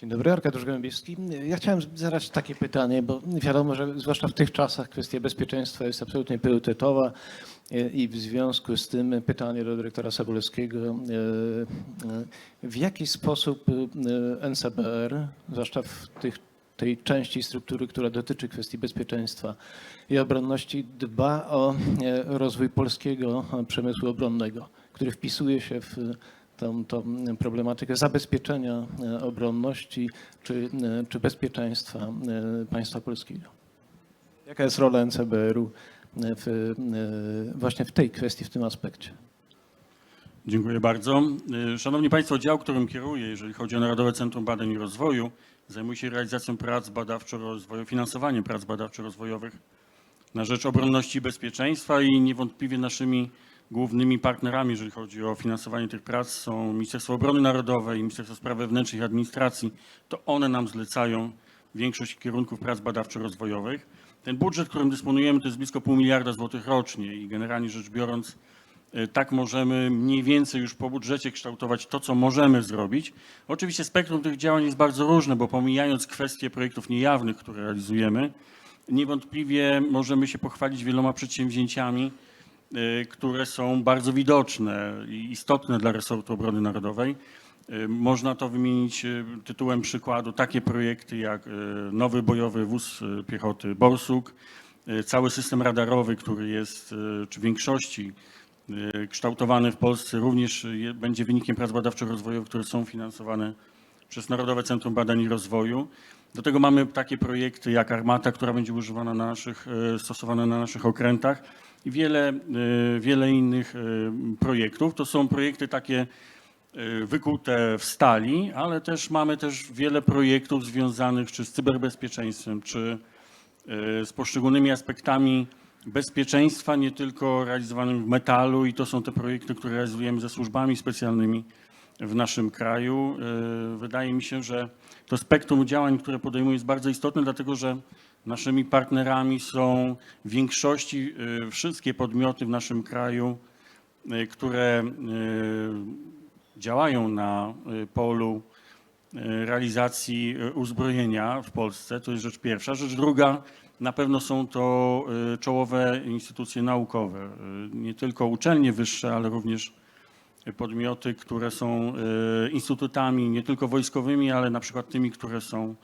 Dzień dobry, Arkadiusz Gołębiewski. Ja chciałem zadać takie pytanie, bo wiadomo, że zwłaszcza w tych czasach kwestia bezpieczeństwa jest absolutnie priorytetowa e, i w związku z tym pytanie do dyrektora Sabulewskiego. e, e, W jaki sposób NCBR, zwłaszcza w tych, tej części struktury, która dotyczy kwestii bezpieczeństwa i obronności, dba o rozwój polskiego przemysłu obronnego, który wpisuje się w tą, tą problematykę zabezpieczenia e, obronności czy, e, czy bezpieczeństwa e, państwa polskiego. Jaka jest rola NCBR-u w, właśnie w tej kwestii, w tym aspekcie? Dziękuję bardzo. Szanowni Państwo, dział, którym kieruję, jeżeli chodzi o Narodowe Centrum Badań i Rozwoju, zajmuje się realizacją prac badawczo-rozwojowych, finansowaniem prac badawczo-rozwojowych na rzecz obronności i bezpieczeństwa i niewątpliwie naszymi głównymi partnerami, jeżeli chodzi o finansowanie tych prac są Ministerstwo Obrony Narodowej Ministerstwo Spraw Wewnętrznych i Administracji. To one nam zlecają większość kierunków prac badawczo-rozwojowych. Ten budżet, którym dysponujemy, to jest blisko pół miliarda złotych rocznie i generalnie rzecz biorąc E, tak możemy mniej więcej już po budżecie kształtować to, co możemy zrobić. Oczywiście spektrum tych działań jest bardzo różne, bo pomijając kwestie projektów niejawnych, które realizujemy, niewątpliwie możemy się pochwalić wieloma przedsięwzięciami, które są bardzo widoczne i istotne dla resortu obrony narodowej. E, Można to wymienić e, tytułem przykładu takie projekty jak nowy bojowy wóz piechoty Borsuk, cały system radarowy, który jest, czy w większości kształtowany w Polsce, również będzie wynikiem prac badawczo-rozwojowych, które są finansowane przez Narodowe Centrum Badań i Rozwoju. Do tego mamy takie projekty jak Armata, która będzie używana na naszych, stosowana na naszych okrętach i wiele, e, wiele innych e, projektów. To są projekty takie e, wykute w stali, ale też mamy też wiele projektów związanych czy z cyberbezpieczeństwem, czy z poszczególnymi aspektami bezpieczeństwa, nie tylko realizowanym w metalu i to są te projekty, które realizujemy ze służbami specjalnymi w naszym kraju. Wydaje mi się, że to spektrum działań, które podejmuje jest bardzo istotne, dlatego że naszymi partnerami są w większości e, wszystkie podmioty w naszym kraju, e, które e, działają na polu realizacji uzbrojenia w Polsce. To jest rzecz pierwsza. Rzecz druga, na pewno są to czołowe instytucje naukowe. Nie tylko uczelnie wyższe, ale również podmioty, które są instytutami nie tylko wojskowymi, ale na przykład tymi, które są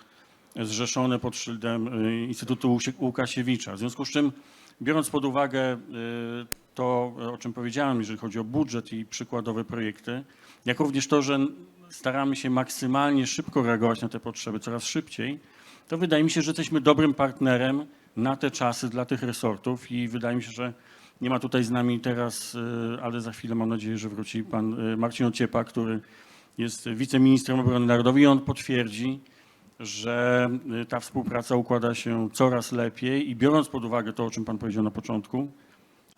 zrzeszone pod szyldem e, Instytutu Łukasiewicza. W związku z czym, biorąc pod uwagę e, to, o czym powiedziałem, jeżeli chodzi o budżet i przykładowe projekty, jak również to, że staramy się maksymalnie szybko reagować na te potrzeby, coraz szybciej, to wydaje mi się, że jesteśmy dobrym partnerem na te czasy dla tych resortów i wydaje mi się, że nie ma tutaj z nami teraz, y, ale za chwilę mam nadzieję, że wróci pan y, Marcin Ociepa, który jest wiceministrem obrony narodowej i on potwierdzi, że y, ta współpraca układa się coraz lepiej i biorąc pod uwagę to, o czym pan powiedział na początku,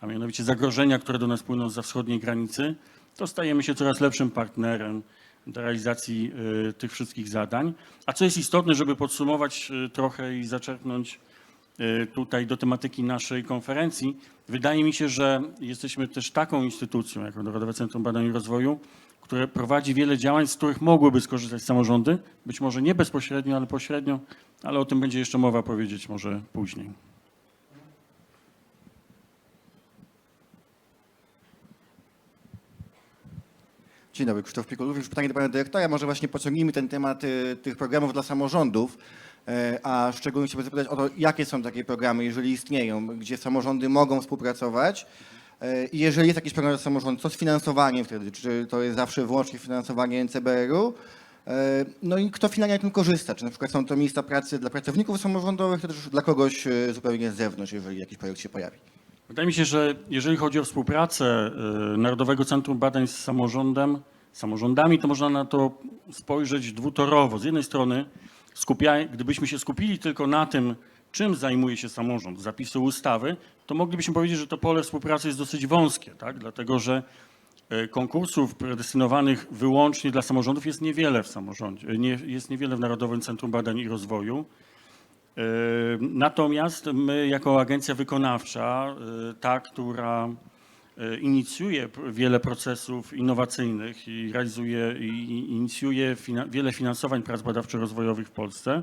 a mianowicie zagrożenia, które do nas płyną za wschodniej granicy, to stajemy się coraz lepszym partnerem do realizacji y, tych wszystkich zadań. A co jest istotne, żeby podsumować y, trochę i zaczerpnąć tutaj do tematyki naszej konferencji, wydaje mi się, że jesteśmy też taką instytucją, jako Narodowe Centrum Badań i Rozwoju, które prowadzi wiele działań, z których mogłyby skorzystać samorządy, być może nie bezpośrednio, ale pośrednio, ale o tym będzie jeszcze mowa powiedzieć może później. Dzień dobry, Krzysztof Pikul. Również pytanie do pana dyrektora. Może właśnie pociągnijmy ten temat y, tych programów dla samorządów, y, a szczególnie chciałbym zapytać o to, jakie są takie programy, jeżeli istnieją, gdzie samorządy mogą współpracować. Y, I jeżeli jest jakiś program dla samorządu, co z finansowaniem wtedy? Czy to jest zawsze wyłącznie finansowanie NCBR-u? Y, No i kto finalnie na tym korzysta? Czy na przykład są to miejsca pracy dla pracowników samorządowych, czy też dla kogoś zupełnie z zewnątrz, jeżeli jakiś projekt się pojawi? Wydaje mi się, że jeżeli chodzi o współpracę Narodowego Centrum Badań z samorządem, samorządami, to można na to spojrzeć dwutorowo. Z jednej strony, skupia, gdybyśmy się skupili tylko na tym, czym zajmuje się samorząd, zapisy ustawy, to moglibyśmy powiedzieć, że to pole współpracy jest dosyć wąskie, tak? dlatego że y, konkursów predestynowanych wyłącznie dla samorządów jest niewiele w samorządzie, nie, jest niewiele w Narodowym Centrum Badań i Rozwoju. Yy, Natomiast my jako agencja wykonawcza, ta, która e, inicjuje p- wiele procesów innowacyjnych i realizuje i inicjuje fina, wiele finansowań prac badawczo-rozwojowych w Polsce.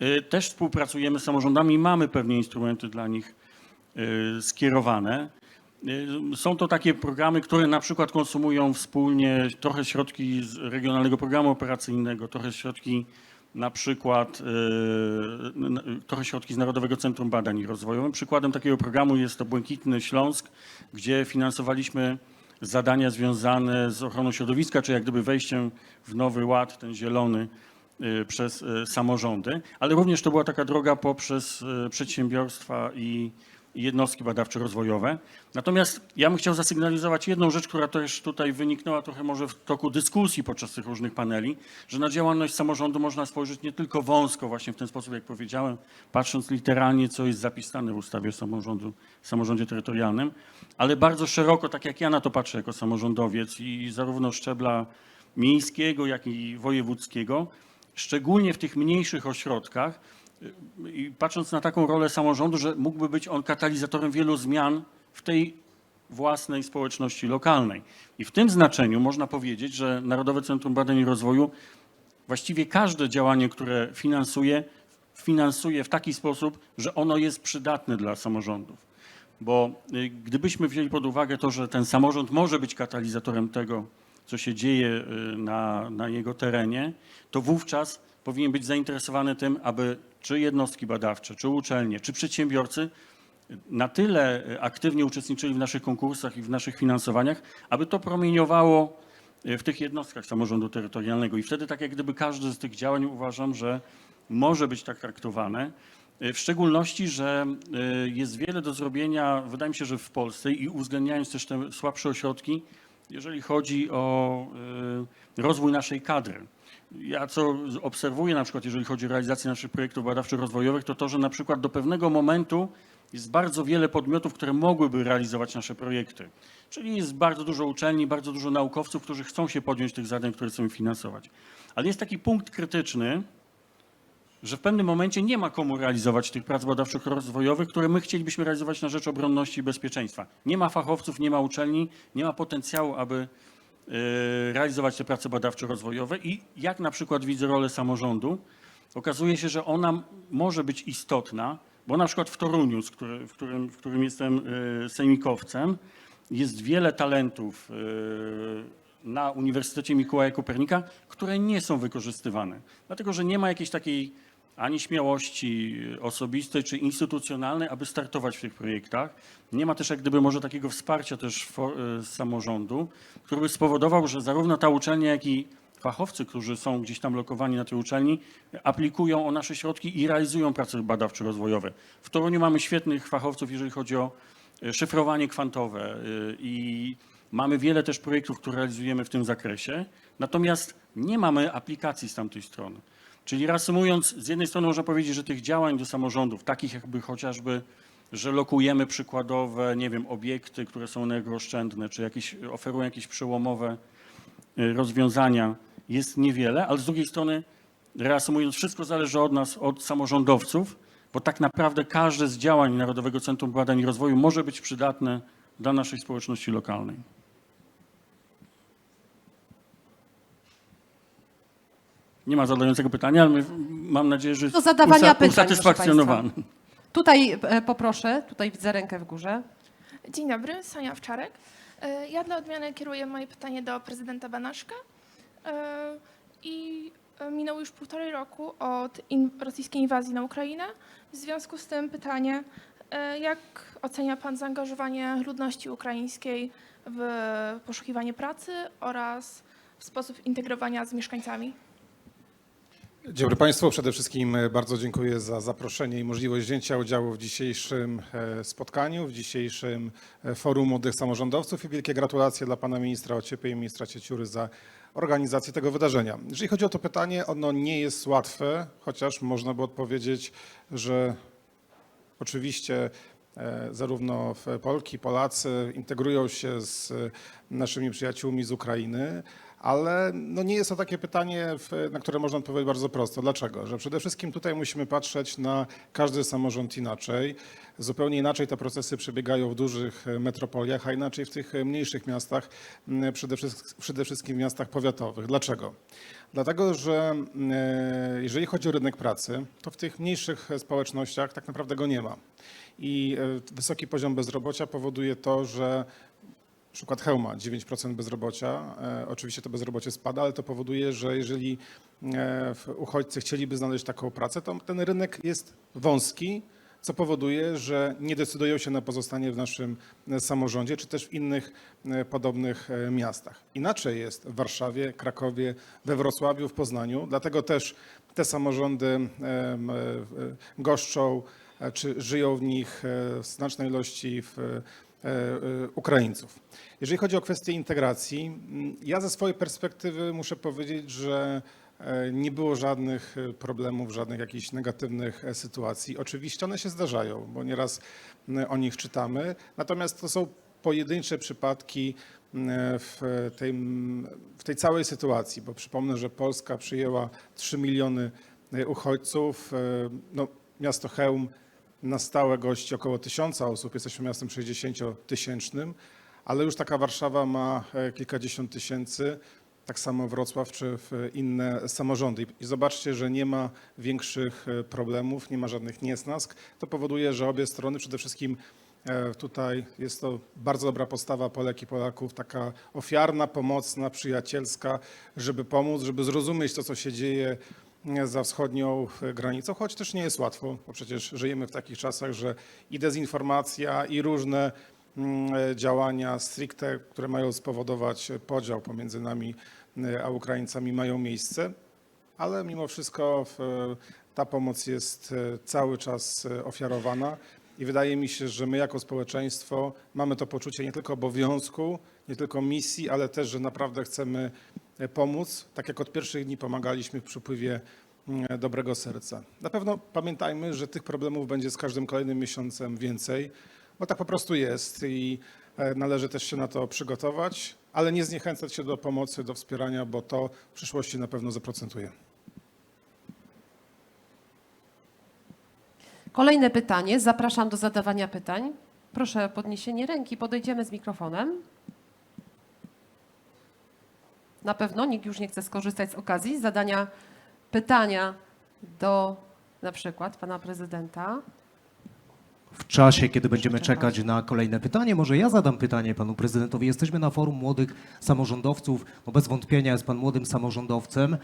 E, Też współpracujemy z samorządami i mamy pewnie instrumenty dla nich e, skierowane. E, Są to takie programy, które na przykład konsumują wspólnie trochę środki z Regionalnego Programu Operacyjnego, trochę środki na przykład n- trochę środki z Narodowego Centrum Badań i Rozwojowych. Przykładem takiego programu jest to Błękitny Śląsk, gdzie finansowaliśmy zadania związane z ochroną środowiska, czy jak gdyby wejściem w nowy ład, ten zielony, y, przez y, samorządy, ale również to była taka droga poprzez y, przedsiębiorstwa i jednostki badawczo-rozwojowe. Natomiast ja bym chciał zasygnalizować jedną rzecz, która też tutaj wyniknęła trochę może w toku dyskusji podczas tych różnych paneli, że na działalność samorządu można spojrzeć nie tylko wąsko, właśnie w ten sposób, jak powiedziałem, patrząc literalnie, co jest zapisane w ustawie samorządu, samorządzie terytorialnym, ale bardzo szeroko, tak jak ja na to patrzę jako samorządowiec i zarówno szczebla miejskiego, jak i wojewódzkiego, szczególnie w tych mniejszych ośrodkach, i patrząc na taką rolę samorządu, że mógłby być on katalizatorem wielu zmian w tej własnej społeczności lokalnej. I w tym znaczeniu można powiedzieć, że Narodowe Centrum Badań i Rozwoju właściwie każde działanie, które finansuje, finansuje w taki sposób, że ono jest przydatne dla samorządów. Bo y, gdybyśmy wzięli pod uwagę to, że ten samorząd może być katalizatorem tego, co się dzieje y, na, na jego terenie, to wówczas powinien być zainteresowany tym, aby czy jednostki badawcze, czy uczelnie, czy przedsiębiorcy na tyle y, aktywnie uczestniczyli w naszych konkursach i w naszych finansowaniach, aby to promieniowało y, w tych jednostkach samorządu terytorialnego. I wtedy tak jak gdyby każde z tych działań uważam, że może być tak traktowane. Y, W szczególności, że jest wiele do zrobienia, wydaje mi się, że w Polsce i uwzględniając też te słabsze ośrodki, jeżeli chodzi o rozwój naszej kadry. Ja co obserwuję na przykład, jeżeli chodzi o realizację naszych projektów badawczo-rozwojowych, to to, że na przykład do pewnego momentu jest bardzo wiele podmiotów, które mogłyby realizować nasze projekty. Czyli jest bardzo dużo uczelni, bardzo dużo naukowców, którzy chcą się podjąć tych zadań, które chcemy finansować. Ale jest taki punkt krytyczny, że w pewnym momencie nie ma komu realizować tych prac badawczych rozwojowych, które my chcielibyśmy realizować na rzecz obronności i bezpieczeństwa. Nie ma fachowców, nie ma uczelni, nie ma potencjału, aby realizować te prace badawczo-rozwojowe i jak na przykład widzę rolę samorządu, okazuje się, że ona może być istotna, bo na przykład w Toruniu, w, którym, w którym jestem y, sejmikowcem, jest wiele talentów y, na Uniwersytecie Mikołaja Kopernika, które nie są wykorzystywane. Dlatego, że nie ma jakiejś takiej ani śmiałości osobistej czy instytucjonalnej, aby startować w tych projektach. Nie ma też jak gdyby może takiego wsparcia też fo- y, z samorządu, który by spowodował, że zarówno ta uczelnia, jak i fachowcy, którzy są gdzieś tam lokowani na tej uczelni, aplikują o nasze środki i realizują prace badawczo-rozwojowe. W Toruniu mamy świetnych fachowców, jeżeli chodzi o y, szyfrowanie kwantowe y, i mamy wiele też projektów, które realizujemy w tym zakresie, natomiast nie mamy aplikacji z tamtej strony. Czyli reasumując, z jednej strony można powiedzieć, że tych działań do samorządów, takich jakby chociażby, że lokujemy przykładowe, nie wiem, obiekty, które są energooszczędne, czy jakieś, oferują jakieś przełomowe y, rozwiązania, jest niewiele, ale z drugiej strony, reasumując, wszystko zależy od nas, od samorządowców, bo tak naprawdę każde z działań Narodowego Centrum Badań i Rozwoju może być przydatne dla naszej społeczności lokalnej. Nie ma zadającego pytania, ale mam nadzieję, że Do zadawania pytań, usatysfakcjonowany. Tutaj e, poproszę, tutaj widzę rękę w górze. Dzień dobry, Sonia Wczarek. E, Ja dla odmiany kieruję moje pytanie do prezydenta Banaszka. E, I e, minął już półtorej roku od in- rosyjskiej inwazji na Ukrainę. W związku z tym pytanie, e, jak ocenia Pan zaangażowanie ludności ukraińskiej w poszukiwanie pracy oraz w sposób integrowania z mieszkańcami? Dzień dobry Państwu. Przede wszystkim e, bardzo dziękuję za zaproszenie i możliwość wzięcia udziału w dzisiejszym e, spotkaniu, w dzisiejszym e, forum młodych samorządowców i wielkie gratulacje dla Pana Ministra Ociepy i Ministra Cieciury za organizację tego wydarzenia. Jeżeli chodzi o to pytanie, ono nie jest łatwe, chociaż można by odpowiedzieć, że Oczywiście zarówno Polki, Polacy integrują się z naszymi przyjaciółmi z Ukrainy, Ale no nie jest to takie pytanie, na które można odpowiedzieć bardzo prosto. Dlaczego? Że przede wszystkim tutaj musimy patrzeć na każdy samorząd inaczej. Zupełnie inaczej te procesy przebiegają w dużych e, metropoliach, a inaczej w tych e, mniejszych miastach, m, przede wszystkim, przede wszystkim w miastach powiatowych. Dlaczego? Dlatego, że e, jeżeli chodzi o rynek pracy, to w tych mniejszych e, społecznościach tak naprawdę go nie ma. I e, wysoki poziom bezrobocia powoduje to, że przykład Hełma, 9% bezrobocia. E, oczywiście to bezrobocie spada, ale to powoduje, że jeżeli e, uchodźcy chcieliby znaleźć taką pracę, to ten rynek jest wąski, co powoduje, że nie decydują się na pozostanie w naszym e, samorządzie, czy też w innych podobnych miastach. Inaczej jest w Warszawie, Krakowie, we Wrocławiu, w Poznaniu, dlatego też te samorządy goszczą, czy żyją w nich w znacznej ilości w, Ukraińców. Jeżeli chodzi o kwestię integracji, m, ja ze swojej perspektywy muszę powiedzieć, że e, nie było żadnych e, problemów, żadnych jakichś negatywnych e, sytuacji. Oczywiście one się zdarzają, bo nieraz m, o nich czytamy, natomiast to są pojedyncze przypadki m, w tej, w tej całej sytuacji, bo przypomnę, że Polska przyjęła 3 miliony e, uchodźców. E, No, miasto Chełm na stałe gości około tysiąca osób, jesteśmy miastem 60-tysięcznym, ale już taka Warszawa ma e, kilkadziesiąt tysięcy, tak samo Wrocław czy w inne samorządy. I zobaczcie, że nie ma większych e, problemów, nie ma żadnych niesnask. To powoduje, że obie strony, przede wszystkim e, tutaj jest to bardzo dobra postawa Polek i Polaków, taka ofiarna, pomocna, przyjacielska, żeby pomóc, żeby zrozumieć to, co się dzieje e, za wschodnią e, granicą, choć też nie jest łatwo, bo przecież żyjemy w takich czasach, że i dezinformacja, i różne mm, e, działania stricte, które mają spowodować podział pomiędzy nami e, a Ukraińcami mają miejsce, ale mimo wszystko ta pomoc jest cały czas ofiarowana i wydaje mi się, że my jako społeczeństwo mamy to poczucie nie tylko obowiązku, nie tylko misji, ale też, że naprawdę chcemy pomóc, tak jak od pierwszych dni pomagaliśmy w przypływie mm, dobrego serca. Na pewno pamiętajmy, że tych problemów będzie z każdym kolejnym miesiącem więcej, bo tak po prostu jest i e, należy też się na to przygotować, ale nie zniechęcać się do pomocy, do wspierania, bo to w przyszłości na pewno zaprocentuje. Kolejne pytanie. Zapraszam do zadawania pytań. Proszę o podniesienie ręki. Podejdziemy z mikrofonem. Na pewno nikt już nie chce skorzystać z okazji zadania pytania do na przykład pana prezydenta. W czasie, kiedy będziemy czekać na kolejne pytanie, może ja zadam pytanie panu prezydentowi. Jesteśmy na forum młodych samorządowców. Bez wątpienia jest pan młodym samorządowcem.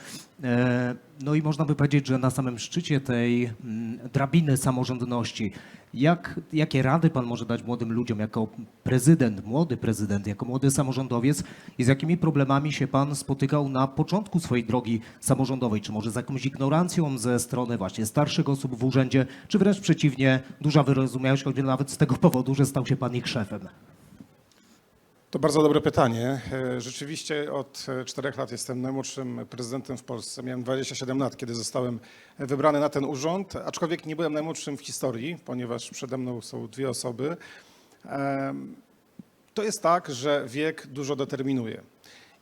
E, No i można by powiedzieć, że na samym szczycie tej mm, drabiny samorządności. Jak, jakie rady pan może dać młodym ludziom jako prezydent, młody prezydent, jako młody samorządowiec i z jakimi problemami się pan spotykał na początku swojej drogi samorządowej? Czy może z jakąś ignorancją ze strony właśnie starszych osób w urzędzie, czy wręcz przeciwnie, duża wyrozumiałość, choćby nawet z tego powodu, że stał się pan ich szefem? To bardzo dobre pytanie. E, Rzeczywiście od e, czterech lat jestem najmłodszym prezydentem w Polsce. Miałem 27 lat, kiedy zostałem wybrany na ten urząd, aczkolwiek nie byłem najmłodszym w historii, ponieważ przede mną są dwie osoby. Em, To jest tak, że wiek dużo determinuje.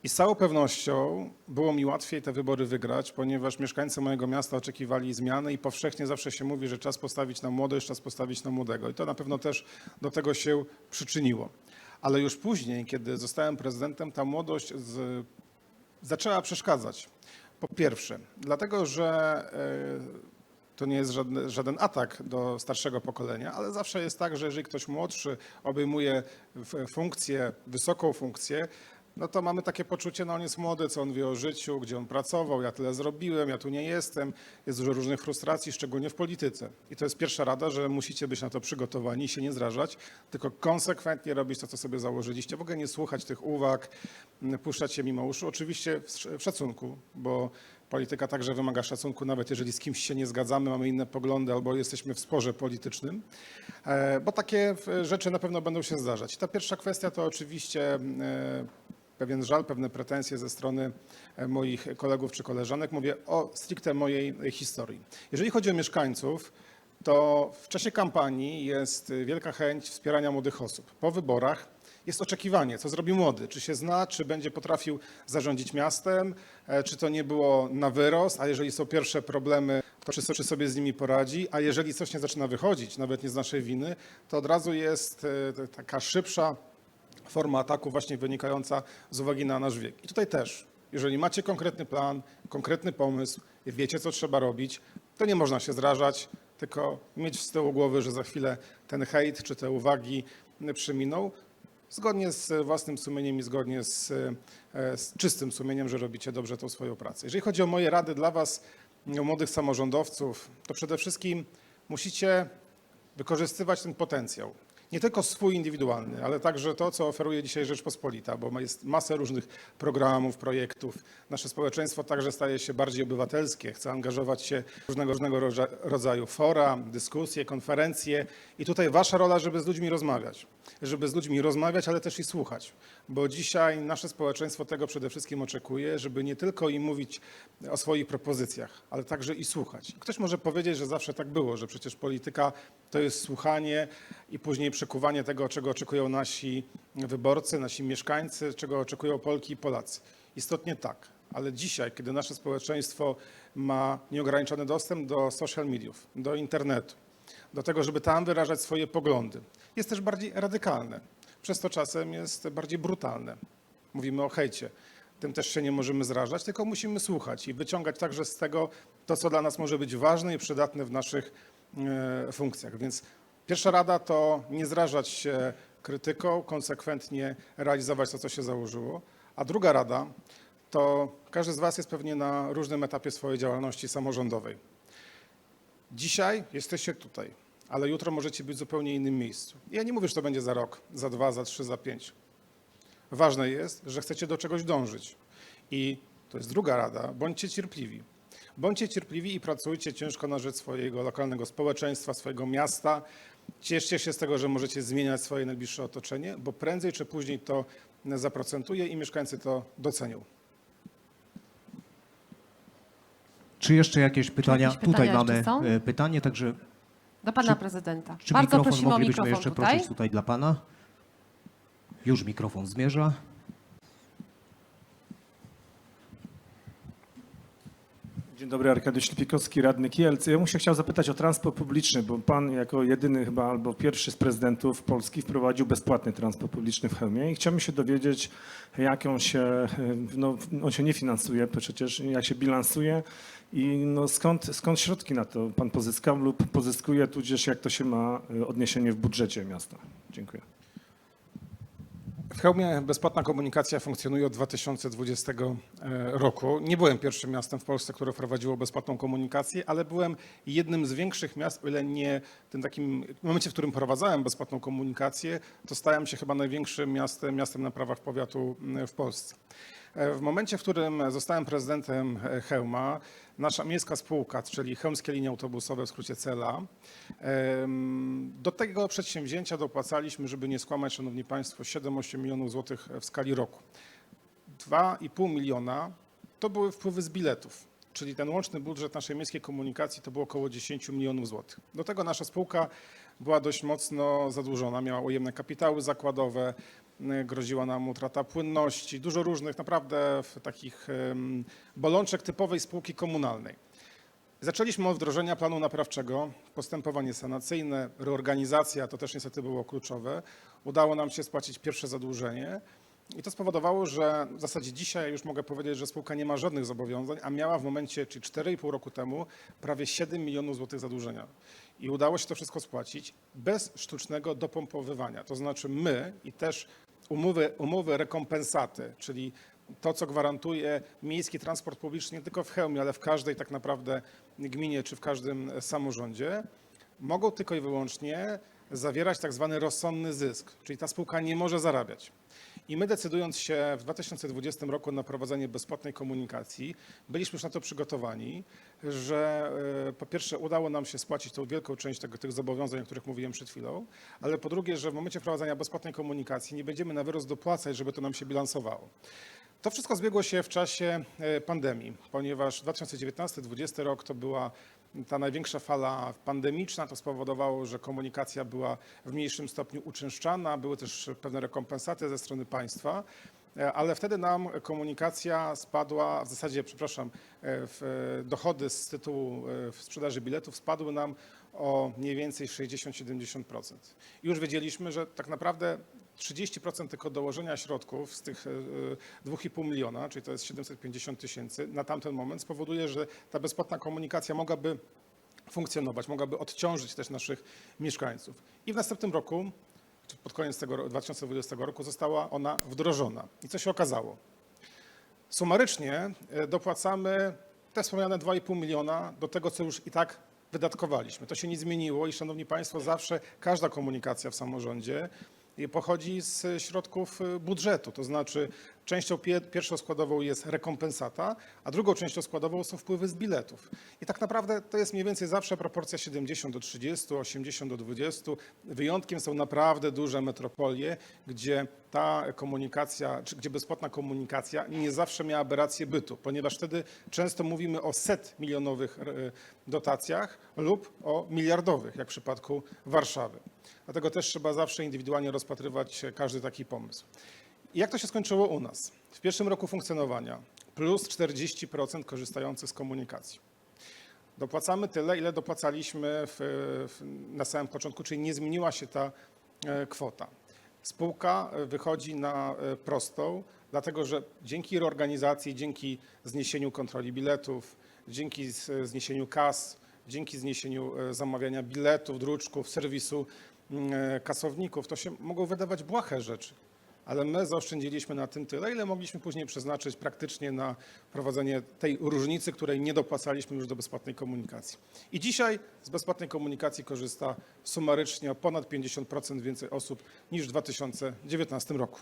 I z całą pewnością było mi łatwiej te wybory wygrać, ponieważ mieszkańcy mojego miasta oczekiwali zmiany i powszechnie zawsze się mówi, że czas postawić na młodość, czas postawić na młodego. I to na pewno też do tego się przyczyniło. Ale już później, kiedy zostałem prezydentem, ta młodość z, zaczęła przeszkadzać. Po pierwsze, dlatego, że e, to nie jest żaden atak do starszego pokolenia, ale zawsze jest tak, że jeżeli ktoś młodszy obejmuje funkcję, wysoką funkcję, no to mamy takie poczucie, no on jest młody, co on wie o życiu, gdzie on pracował, ja tyle zrobiłem, ja tu nie jestem. Jest dużo różnych frustracji, szczególnie w polityce. I to jest pierwsza rada, że musicie być na to przygotowani i się nie zrażać, tylko konsekwentnie robić to, co sobie założyliście. W ogóle nie słuchać tych uwag, m, puszczać się mimo uszu. Oczywiście w sz- w szacunku, bo polityka także wymaga szacunku, nawet jeżeli z kimś się nie zgadzamy, mamy inne poglądy albo jesteśmy w sporze politycznym, E, bo takie e, rzeczy na pewno będą się zdarzać. Ta pierwsza kwestia to oczywiście e, pewien żal, pewne pretensje ze strony e, moich kolegów czy koleżanek. Mówię o stricte mojej historii. Jeżeli chodzi o mieszkańców, to w czasie kampanii jest wielka chęć wspierania młodych osób. Po wyborach jest oczekiwanie, co zrobi młody, czy się zna, czy będzie potrafił zarządzić miastem, e, czy to nie było na wyrost, a jeżeli są pierwsze problemy, to czy, czy sobie z nimi poradzi, a jeżeli coś nie zaczyna wychodzić, nawet nie z naszej winy, to od razu jest e, taka szybsza forma ataku właśnie wynikająca z uwagi na nasz wiek. I tutaj też, jeżeli macie konkretny plan, konkretny pomysł, wiecie, co trzeba robić, to nie można się zrażać, tylko mieć z tyłu głowy, że za chwilę ten hejt czy te uwagi przeminą, zgodnie z własnym sumieniem i zgodnie z, e, z czystym sumieniem, że robicie dobrze tą swoją pracę. Jeżeli chodzi o moje rady dla Was, młodych samorządowców, to przede wszystkim musicie wykorzystywać ten potencjał. Nie tylko swój indywidualny, ale także to, co oferuje dzisiaj Rzeczpospolita, bo jest masę różnych programów, projektów. Nasze społeczeństwo także staje się bardziej obywatelskie, chce angażować się w różnego, różnego rodza- rodzaju fora, dyskusje, konferencje. I tutaj wasza rola, żeby z ludźmi rozmawiać. Żeby z ludźmi rozmawiać, ale też i słuchać. Bo dzisiaj nasze społeczeństwo tego przede wszystkim oczekuje, żeby nie tylko im mówić o swoich propozycjach, ale także i słuchać. Ktoś może powiedzieć, że zawsze tak było, że przecież polityka to jest słuchanie i później przekuwanie tego, czego oczekują nasi wyborcy, nasi mieszkańcy, czego oczekują Polki i Polacy. Istotnie tak, ale dzisiaj, kiedy nasze społeczeństwo ma nieograniczony dostęp do social mediów, do internetu, do tego, żeby tam wyrażać swoje poglądy, jest też bardziej radykalne. Przez to czasem jest bardziej brutalne. Mówimy o hejcie. Tym też się nie możemy zrażać, tylko musimy słuchać i wyciągać także z tego to, co dla nas może być ważne i przydatne w naszych e, funkcjach. Więc pierwsza rada to nie zrażać się krytyką, konsekwentnie realizować to, co się założyło. A druga rada to każdy z Was jest pewnie na różnym etapie swojej działalności samorządowej. Dzisiaj jesteście tutaj, ale jutro możecie być w zupełnie innym miejscu. Ja nie mówię, że to będzie za rok, za dwa, za trzy, za pięć. Ważne jest, że chcecie do czegoś dążyć. I to jest druga rada, bądźcie cierpliwi. Bądźcie cierpliwi i pracujcie ciężko na rzecz swojego lokalnego społeczeństwa, swojego miasta. Cieszcie się z tego, że możecie zmieniać swoje najbliższe otoczenie, bo prędzej czy później to zaprocentuje i mieszkańcy to docenią. Czy jeszcze jakieś pytania? jakieś Tutaj pytania jeszcze mamy są? e, pytanie, także Do pana Czy- prezydenta. czy Bardzo mikrofon prosimy o moglibyśmy mikrofon jeszcze tutaj. prosić tutaj dla pana? Już mikrofon zmierza. Dzień dobry, Arkadiusz Ślepikowski, radny Kielc. Ja bym się chciał zapytać o transport publiczny, bo pan jako jedyny chyba albo pierwszy z prezydentów Polski wprowadził bezpłatny transport publiczny w Chełmie i chciałbym się dowiedzieć, jak on się, no, on się nie finansuje, przecież jak się bilansuje i no, skąd, skąd środki na to pan pozyskał lub pozyskuje, tudzież jak to się ma y, odniesienie w budżecie miasta. Dziękuję. W Chełmie bezpłatna komunikacja funkcjonuje od 2020 roku. Nie byłem pierwszym miastem w Polsce, które wprowadziło bezpłatną komunikację, ale byłem jednym z większych miast, o ile nie tym takim, w momencie, w którym prowadzałem bezpłatną komunikację, to stałem się chyba największym miastem, miastem na prawach powiatu w Polsce. E, W momencie, w którym zostałem prezydentem e, Chełma, nasza miejska spółka, czyli Chełmskie Linie Autobusowe, w skrócie CELA, do tego przedsięwzięcia dopłacaliśmy, żeby nie skłamać, Szanowni Państwo, 7-8 milionów złotych w skali roku. 2,5 miliona to były wpływy z biletów, czyli ten łączny budżet naszej miejskiej komunikacji to było około 10 milionów złotych. Do tego nasza spółka była dość mocno zadłużona, miała ujemne kapitały zakładowe, groziła nam utrata płynności, dużo różnych naprawdę takich bolączek typowej spółki komunalnej. Zaczęliśmy od wdrożenia planu naprawczego, postępowanie sanacyjne, reorganizacja, to też niestety było kluczowe. Udało nam się spłacić pierwsze zadłużenie i to spowodowało, że w zasadzie dzisiaj już mogę powiedzieć, że spółka nie ma żadnych zobowiązań, a miała w momencie, czyli 4,5 roku temu, prawie 7 milionów złotych zadłużenia. I udało się to wszystko spłacić bez sztucznego dopompowywania. To znaczy my i też umowy, umowy rekompensaty, czyli to, co gwarantuje miejski transport publiczny nie tylko w Chełmie, ale w każdej tak naprawdę gminie czy w każdym samorządzie, mogą tylko i wyłącznie zawierać tak zwany rozsądny zysk, czyli ta spółka nie może zarabiać. I my decydując się w 2020 roku na prowadzenie bezpłatnej komunikacji, byliśmy już na to przygotowani, że e, po pierwsze udało nam się spłacić tą wielką część tego, tych zobowiązań, o których mówiłem przed chwilą, ale po drugie, że w momencie wprowadzania bezpłatnej komunikacji nie będziemy na wyrost dopłacać, żeby to nam się bilansowało. To wszystko zbiegło się w czasie e, pandemii, ponieważ 2019-2020 rok to była ta największa fala pandemiczna. To spowodowało, że komunikacja była w mniejszym stopniu uczęszczana, były też pewne rekompensaty ze strony państwa. E, Ale wtedy nam komunikacja spadła, w zasadzie, przepraszam, e, dochody z tytułu e, sprzedaży biletów spadły nam o mniej więcej 60-70%. I już wiedzieliśmy, że tak naprawdę 30% tylko dołożenia środków z tych e, 2,5 miliona, czyli to jest 750 tysięcy, na tamten moment spowoduje, że ta bezpłatna komunikacja mogłaby funkcjonować, mogłaby odciążyć też naszych mieszkańców. I w następnym roku, czy pod koniec tego ro- 2020 roku, została ona wdrożona. I co się okazało? Sumarycznie e, dopłacamy te wspomniane 2,5 miliona do tego, co już i tak wydatkowaliśmy. To się nie zmieniło i szanowni państwo, zawsze każda komunikacja w samorządzie pochodzi z środków budżetu. To znaczy częścią pie- pierwszą składową jest rekompensata, a drugą częścią składową są wpływy z biletów. I tak naprawdę to jest mniej więcej zawsze proporcja 70 do 30, 80 do 20. Wyjątkiem są naprawdę duże metropolie, gdzie ta komunikacja, czy gdzie bezpłatna komunikacja nie zawsze miałaby rację bytu, ponieważ wtedy często mówimy o set milionowych e, dotacjach lub o miliardowych, jak w przypadku Warszawy. Dlatego też trzeba zawsze indywidualnie rozpatrywać każdy taki pomysł. Jak to się skończyło u nas? W pierwszym roku funkcjonowania plus 40% korzystających z komunikacji. Dopłacamy tyle, ile dopłacaliśmy w, w, na samym początku, czyli nie zmieniła się ta e, kwota. Spółka e, wychodzi na e, prostą, dlatego że dzięki reorganizacji, dzięki zniesieniu kontroli biletów, dzięki zniesieniu kas, dzięki zniesieniu zamawiania biletów, druczków, serwisu mm, kasowników, to się mogą wydawać błahe rzeczy. Ale my zaoszczędziliśmy na tym tyle, ile mogliśmy później przeznaczyć praktycznie na prowadzenie tej różnicy, której nie dopłacaliśmy już do bezpłatnej komunikacji. I dzisiaj z bezpłatnej komunikacji korzysta sumarycznie o ponad 50% więcej osób niż w 2019 roku.